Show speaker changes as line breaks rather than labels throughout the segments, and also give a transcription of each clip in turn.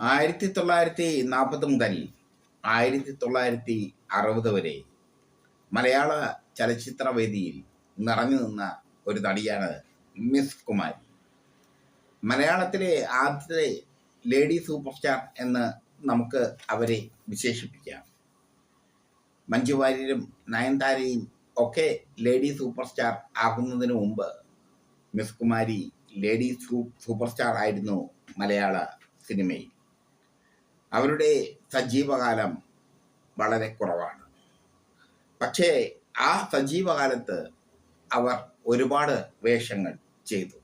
ആയിരത്തി തൊള്ളായിരത്തി നാൽപ്പത് മുതൽ ആയിരത്തി തൊള്ളായിരത്തി അറുപത് വരെ മലയാള ചലച്ചിത്ര വേദിയിൽ നിറഞ്ഞു നിന്ന ഒരു നടിയാണ് മിസ് കുമാരി. മലയാളത്തിലെ ആദ്യത്തെ ലേഡി സൂപ്പർ സ്റ്റാർ എന്ന് നമുക്ക് അവരെ വിശേഷിപ്പിക്കാം. മഞ്ജു വാര്യരും നയൻതാരയും ഒക്കെ ലേഡി സൂപ്പർ സ്റ്റാർ ആകുന്നതിന് മുമ്പ് miss Kumari lady super star ആയിരുന്നു മലയാള സിനിമയിൽ. അവരുടെ സജീവകാലം വളരെ കുറവാണ്. പക്ഷേ ആ സജീവകാലത്ത് അവർ ഒരുപാട് വേഷങ്ങൾ ചെയ്തു.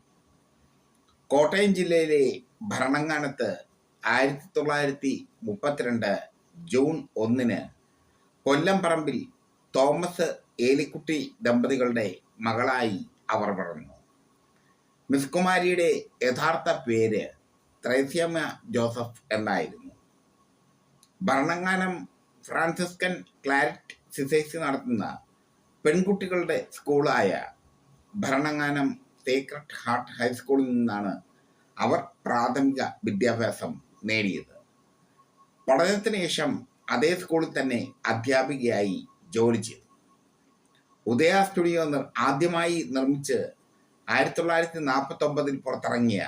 കോട്ടയം ജില്ലയിലെ ഭരണങ്ങാനത്ത് ആയിരത്തി തൊള്ളായിരത്തി മുപ്പത്തിരണ്ട് ജൂൺ ഒന്നിന് കൊല്ലംപറമ്പിൽ തോമസ് ഏലിക്കുട്ടി ദമ്പതികളുടെ മകളായി അവർ വളർന്നു. മിസ്കുമാരിയുടെ യഥാർത്ഥ പേര് ത്രൈസ്യമ്മ ജോസഫ് എന്നായിരുന്നു. ഭരണങ്ങാനം ഫ്രാൻസിസ്കൻ ക്ലാരിറ്റ് സിസൈസ് നടത്തുന്ന പെൺകുട്ടികളുടെ സ്കൂളായ ഭരണങ്ങാനം സേക്രട്ട് ഹാർട്ട് ഹൈസ്കൂളിൽ നിന്നാണ് അവർ പ്രാഥമിക വിദ്യാഭ്യാസം നേടിയത്. പഠനത്തിന് ശേഷം അതേ സ്കൂളിൽ തന്നെ അധ്യാപികയായി ജോലി ചെയ്തു. ഉദയ സ്റ്റുഡിയോ ആദ്യമായി നിർമ്മിച്ച് ആയിരത്തി തൊള്ളായിരത്തി നാൽപ്പത്തി ഒമ്പതിൽ പുറത്തിറങ്ങിയ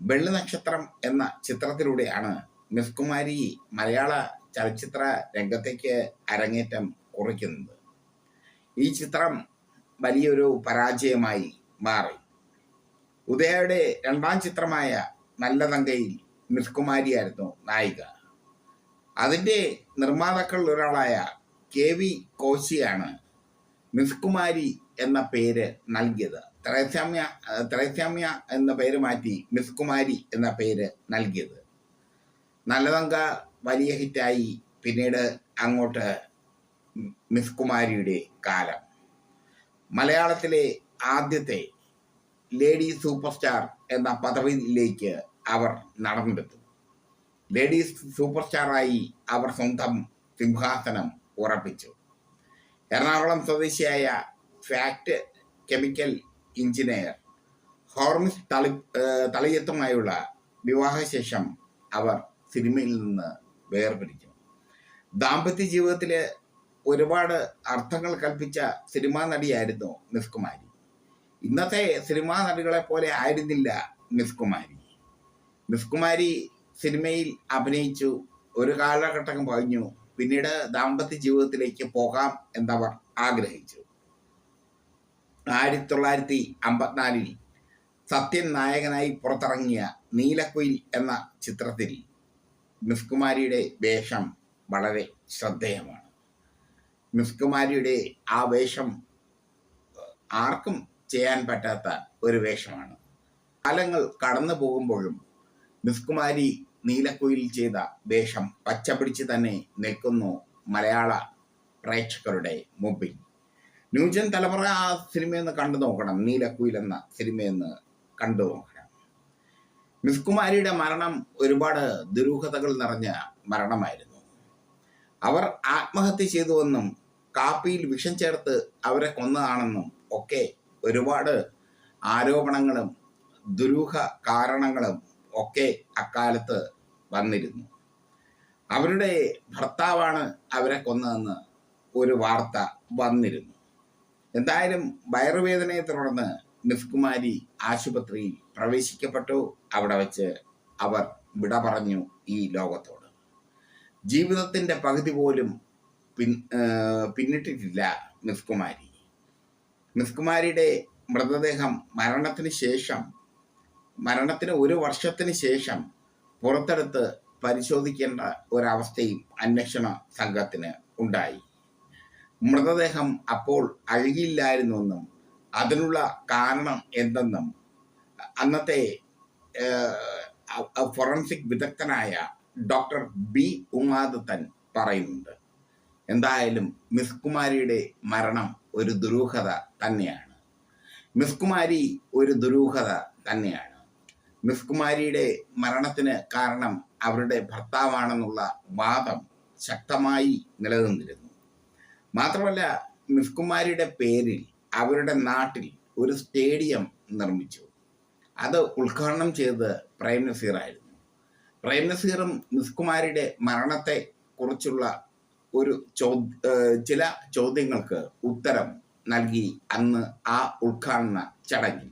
വെള്ളി നക്ഷത്രം എന്ന ചിത്രത്തിലൂടെയാണ് മിസ് കുമാരി മലയാള ചലച്ചിത്ര രംഗത്തേക്ക് അരങ്ങേറ്റം കുറിക്കുന്നത്. ഈ ചിത്രം വലിയൊരു പരാജയമായി മാറി. ഉദയയുടെ രണ്ടാം ചിത്രമായ നല്ല തങ്കയിൽ മിസ് കുമാരിയായിരുന്നു നായിക. അതിന്റെ നിർമ്മാതാക്കളിൽ ഒരാളായ കെ വി കോശിയാണ് മിസ് കുമാരി എന്ന പേര് നൽകിയത്. ത്രൈസാമ്യ ത്രൈസാമ്യ എന്ന പേര് മാറ്റി മിസ് കുമാരി എന്ന പേര് നൽകിയത്. നല്ലതങ്ക വലിയ ഹിറ്റായി പിന്നീട് അങ്ങോട്ട് മിസ് കുമാരിയുടെ കാലം. മലയാളത്തിലെ ആദ്യത്തെ ലേഡി സൂപ്പർ സ്റ്റാർ എന്ന പദവിയിലേക്ക് അവർ നടന്നെടുത്തു. ലേഡി സൂപ്പർ സ്റ്റാറായി അവർ സ്വന്തം സിംഹാസനം ഉറപ്പിച്ചു. എറണാകുളം സ്വദേശിയായ ഫാക്ട് കെമിക്കൽ എഞ്ചിനീയർ ഹോർമിസ് തളി തളിയത്തുമായുള്ള വിവാഹശേഷം അവർ സിനിമയിൽ നിന്ന് വേർപിരിച്ചു ദാമ്പത്യ ജീവിതത്തിലെ ഒരുപാട് അർത്ഥങ്ങൾ കൽപ്പിച്ച സിനിമാ നടിയായിരുന്നു മിസ് കുമാരി. ഇന്നത്തെ സിനിമാ നടികളെ പോലെ ആയിരുന്നില്ല മിസ് കുമാരി. മിസ് കുമാരി സിനിമയിൽ അഭിനയിച്ചു ഒരു കാലഘട്ടം കഴിഞ്ഞു പിന്നീട് ദാമ്പത്യ ജീവിതത്തിലേക്ക് പോകാം എന്നവർ ആഗ്രഹിച്ചു. ആയിരത്തി തൊള്ളായിരത്തി അമ്പത്തിനാലിൽ സത്യൻ നായകനായി പുറത്തിറങ്ങിയ നീലക്കുയിൽ എന്ന ചിത്രത്തിൽ മിസ് കുമാരിയുടെ വേഷം വളരെ ശ്രദ്ധേയമാണ്. മിസ് കുമാരിയുടെ ആ വേഷം ആർക്കും ചെയ്യാൻ പറ്റാത്ത ഒരു വേഷമാണ്. കാലങ്ങൾ കടന്നു പോകുമ്പോഴും മിസ് കുമാരി നീലക്കുയിൽ ചെയ്ത വേഷം പച്ചപിടിച്ച് തന്നെ നിൽക്കുന്നു മലയാള പ്രേക്ഷകരുടെ മുമ്പിൽ. ന്യൂജൻ തലമുറ ആ സിനിമയെന്ന് കണ്ടു നോക്കണം. നീലക്കുയിൽ എന്ന സിനിമയെന്ന് കണ്ടു നോക്കണം. മിസ് കുമാരിയുടെ മരണം ഒരുപാട് ദുരൂഹതകൾ നിറഞ്ഞ മരണമായിരുന്നു. അവർ ആത്മഹത്യ ചെയ്തുവെന്നും കാപ്പിയിൽ വിഷം ചേർത്ത് അവരെ കൊന്നതാണെന്നും ഒക്കെ ഒരുപാട് ആരോപണങ്ങളും ദുരൂഹ കാരണങ്ങളും ഒക്കെ അക്കാലത്ത് വന്നിരുന്നു. അവരുടെ ഭർത്താവാണ് അവരെ കൊന്നതെന്ന് ഒരു വാർത്ത വന്നിരുന്നു. എന്തായാലും വയറുവേദനയെ തുടർന്ന് മിസ് കുമാരി ആശുപത്രിയിൽ പ്രവേശിക്കപ്പെട്ടു. അവിടെ വെച്ച് അവർ വിട പറഞ്ഞു ഈ ലോകത്തോട്. ജീവിതത്തിന്റെ പകുതി പോലും പിൻ പിന്നിട്ടിട്ടില്ല നിഫ്കുമാരി നിഫ്കുമാരിയുടെ മൃതദേഹം മരണത്തിന് ശേഷം മരണത്തിന് ഒരു വർഷത്തിന് ശേഷം പുറത്തെടുത്ത് പരിശോധിക്കേണ്ട ഒരവസ്ഥയും അന്വേഷണ സംഘത്തിന് ഉണ്ടായി. മൃതദേഹം അപ്പോൾ അഴുകിയില്ലായിരുന്നുവെന്നും അതിനുള്ള കാരണം എന്തെന്നും അന്നത്തെ ഫോറൻസിക് വിദഗ്ധനായ ഡോക്ടർ ബി ഉമാദത്തൻ പറയുന്നുണ്ട്. എന്തായാലും മിസ് കുമാരിയുടെ മരണം ഒരു ദുരൂഹത തന്നെയാണ്. മിസ് കുമാരി ഒരു ദുരൂഹത തന്നെയാണ്. മിസ് കുമാരിയുടെ മരണത്തിന് കാരണം അവരുടെ ഭർത്താവാണെന്നുള്ള വാദം ശക്തമായി നിലനിന്നിരുന്നു. മാത്രമല്ല മിസ് കുമാരിയുടെ പേരിൽ അവരുടെ നാട്ടിൽ ഒരു സ്റ്റേഡിയം നിർമ്മിച്ചു. അത് ഉദ്ഘാടനം ചെയ്തത് പ്രേം നസീറായിരുന്നു പ്രേം നസീറും മിസ്കുമാരിയുടെ മരണത്തെ കുറിച്ചുള്ള ഒരു ചോ ചില ചോദ്യങ്ങൾക്ക് ഉത്തരം നൽകി അന്ന് ആ ഉദ്ഘാടന ചടങ്ങിൽ.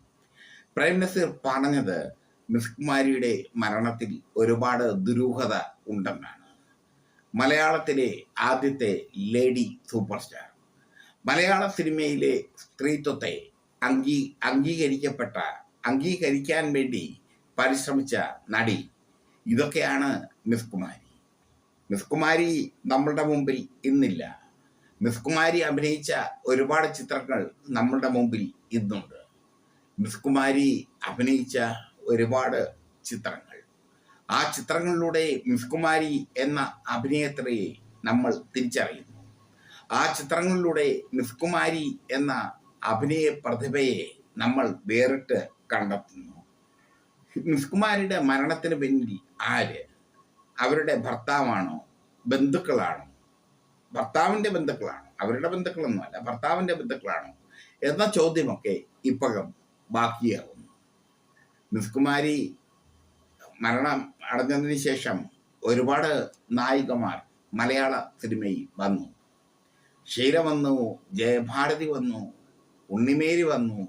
പ്രേം നസീർ പറഞ്ഞത് മിസ്കുമാരിയുടെ മരണത്തിൽ ഒരുപാട് ദുരൂഹത ഉണ്ടെന്നാണ്. മലയാളത്തിലെ ആദ്യത്തെ ലേഡി സൂപ്പർ സ്റ്റാർ. മലയാള സിനിമയിലെ സ്ത്രീത്വത്തെ അംഗീ അംഗീകരിക്കപ്പെട്ട അംഗീകരിക്കാൻ വേണ്ടി പരിശ്രമിച്ച നടി. ഇതൊക്കെയാണ് മിസ് കുമാരി. മിസ് കുമാരി നമ്മളുടെ മുമ്പിൽ ഇന്നില്ല. മിസ് കുമാരി അഭിനയിച്ച ഒരുപാട് ചിത്രങ്ങൾ നമ്മളുടെ മുമ്പിൽ ഇന്നുണ്ട്. മിസ് കുമാരി അഭിനയിച്ച ഒരുപാട് ചിത്രങ്ങൾ. ആ ചിത്രങ്ങളിലൂടെ മിസ് കുമാരി എന്ന അഭിനേത്രിയെ നമ്മൾ തിരിച്ചറിയുന്നു. ആ ചിത്രങ്ങളിലൂടെ മിസ്കുമാരി എന്ന അഭിനയ പ്രതിഭയെ നമ്മൾ വേറിട്ട് കണ്ടെത്തുന്നു. മിസ്കുമാരിയുടെ മരണത്തിന് പിന്നിൽ ആര്? അവരുടെ ഭർത്താവാണോ? ബന്ധുക്കളാണോ? ഭർത്താവിന്റെ ബന്ധുക്കളാണോ? അവരുടെ ബന്ധുക്കളൊന്നുമല്ല ഭർത്താവിന്റെ ബന്ധുക്കളാണോ? എന്ന ചോദ്യമൊക്കെ ഇപ്പകം ബാക്കിയാവുന്നു. മിസ്കുമാരി മരണം അടഞ്ഞതിന് ശേഷം ഒരുപാട് നായികമാർ മലയാള സിനിമയിൽ വന്നു. ഷീല വന്നു ജയഭാരതി വന്നു ഉണ്ണിമേരി വന്നു.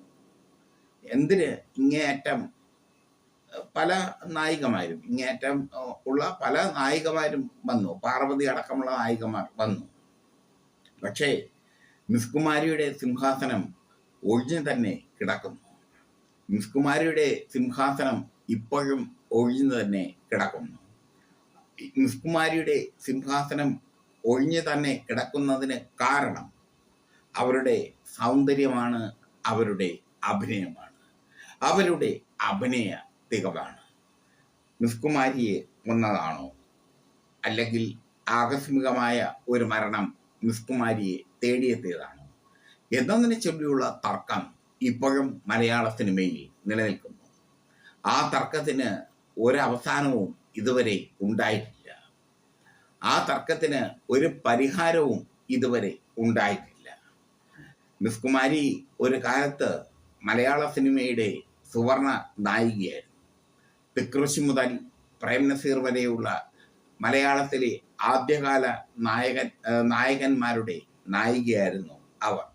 എന്തിന് ഇങ്ങേയറ്റം പല നായികമാരും ഇങ്ങേയറ്റം ഉള്ള പല നായികമാരും വന്നു. പാർവതി അടക്കമുള്ള നായികമാർ വന്നു. പക്ഷേ മിസ്കുമാരിയുടെ സിംഹാസനം ഒഴിഞ്ഞു തന്നെ കിടക്കുന്നു. മിസ് കുമാരിയുടെ സിംഹാസനം ഇപ്പോഴും ഒഴിഞ്ഞു തന്നെ കിടക്കുന്നു. മിസ്കുമാരിയുടെ സിംഹാസനം ഒഴിഞ്ഞു തന്നെ കിടക്കുന്നതിന് കാരണം അവരുടെ സൗന്ദര്യമാണ് അവരുടെ അഭിനയമാണ്. അവരുടെ അഭിനയ തികവാണ്. മിസ്കുമാരിയെ കൊന്നതാണോ? അല്ലെങ്കിൽ ആകസ്മികമായ ഒരു മരണം മിസ്കുമാരിയെ തേടിയെത്തിയതാണോ? എന്നതിനെ ചൊല്ലിയുള്ള തർക്കം ഇപ്പോഴും മലയാള സിനിമയിൽ നിലനിൽക്കുന്നു. ആ തർക്കത്തിന് ഒരവസാനവും ഇതുവരെ ഉണ്ടായിട്ടില്ല. ആ തർക്കത്തിന് ഒരു പരിഹാരവും ഇതുവരെ ഉണ്ടായിട്ടില്ല. മിസ് കുമാരി ഒരു കാലത്ത് മലയാള സിനിമയുടെ സുവർണ നായികയായിരുന്നു. തിക്കൃശി മുതൽ പ്രേം നസീർ വരെയുള്ള മലയാളത്തിലെ ആദ്യകാല നായകൻ നായകന്മാരുടെ നായികയായിരുന്നു അവർ.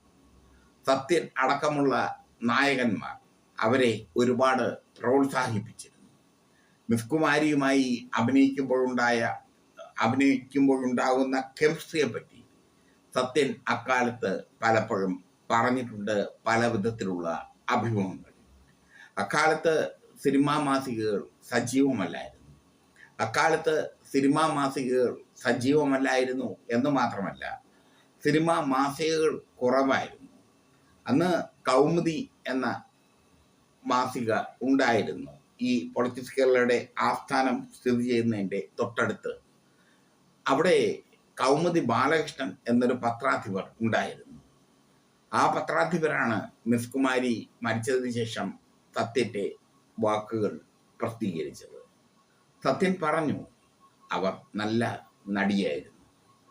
സത്യൻ അടക്കമുള്ള നായകന്മാർ അവരെ ഒരുപാട് പ്രോത്സാഹിപ്പിച്ചിരുന്നു. മിസ് കുമാരിയുമായി അഭിനയിക്കുമ്പോഴുണ്ടായ അഭിനയിക്കുമ്പോഴുണ്ടാകുന്ന കെമിസ്ട്രിയെ പറ്റി സത്യൻ അക്കാലത്ത് പലപ്പോഴും പറഞ്ഞിട്ടുണ്ട് പല വിധത്തിലുള്ള അഭിമുഖങ്ങൾ. അക്കാലത്ത് സിനിമാ മാസികകൾ സജീവമല്ലായിരുന്നു. അക്കാലത്ത് സിനിമാ മാസികകൾ സജീവമല്ലായിരുന്നു എന്ന് മാത്രമല്ല സിനിമാ മാസികകൾ കുറവായിരുന്നു. അന്ന് കൗമുദി എന്ന മാസിക ഉണ്ടായിരുന്നു. ഈ പൊളിറ്റിക്സ് കേരളയുടെ ആസ്ഥാനം സ്ഥിതി ചെയ്യുന്നതിന്റെ തൊട്ടടുത്ത്. അവിടെ കൗമുദി ബാലകൃഷ്ണൻ എന്നൊരു പത്രാധിപർ ഉണ്ടായിരുന്നു. ആ പത്രാധിപരാണ് മിസ് കുമാരി മരിച്ചതിന് ശേഷം സത്യന്റെ വാക്കുകൾ പ്രസിദ്ധീകരിച്ചത്. സത്യൻ പറഞ്ഞു അവർ നല്ല നടിയായിരുന്നു.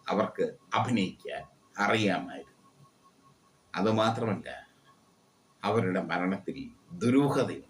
അവർക്ക് അഭിനയിക്കാൻ അറിയാമായിരുന്നു. അതുമാത്രമല്ല അവരുടെ മരണത്തിൽ ദുരൂഹതയുണ്ട്.